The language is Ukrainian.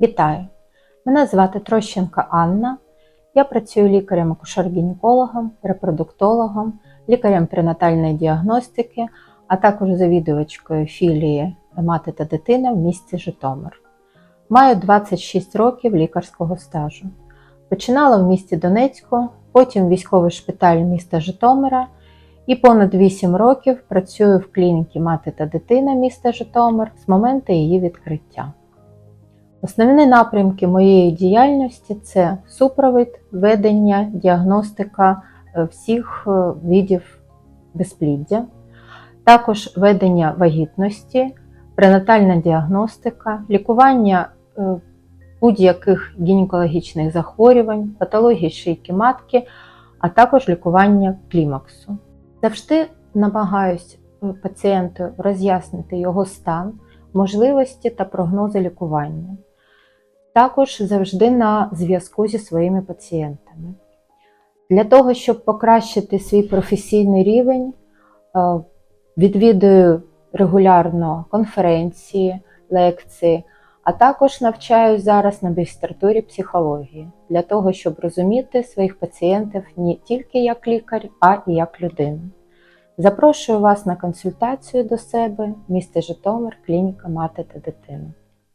Вітаю! Мене звати Трощенка Анна. Я працюю лікарем-акушер-гінекологом, репродуктологом, лікарем пренатальної діагностики, а також завідувачкою філії Мати та дитина в місті Житомир. Маю 26 років лікарського стажу. Починала в місті Донецьку, потім військовий шпиталь міста Житомира і понад 8 років працюю в клініці Мати та дитина міста Житомир з моменту її відкриття. Основні напрямки моєї діяльності це супровід, ведення, діагностика е, всіх е, видів безпліддя, також ведення вагітності, пренатальна діагностика, лікування е, будь-яких гінекологічних захворювань, патології шийки матки, а також лікування клімаксу. Завжди намагаюсь пацієнту роз'яснити його стан, можливості та прогнози лікування. Також завжди на зв'язку зі своїми пацієнтами. Для того, щоб покращити свій професійний рівень, е, відвідую регулярно конференції, лекції, а також навчаюсь зараз на магістратурі психології для того, щоб розуміти своїх пацієнтів не тільки як лікар, а і як людину. Запрошую вас на консультацію до себе, місто Житомир, клініка Мати та дитина.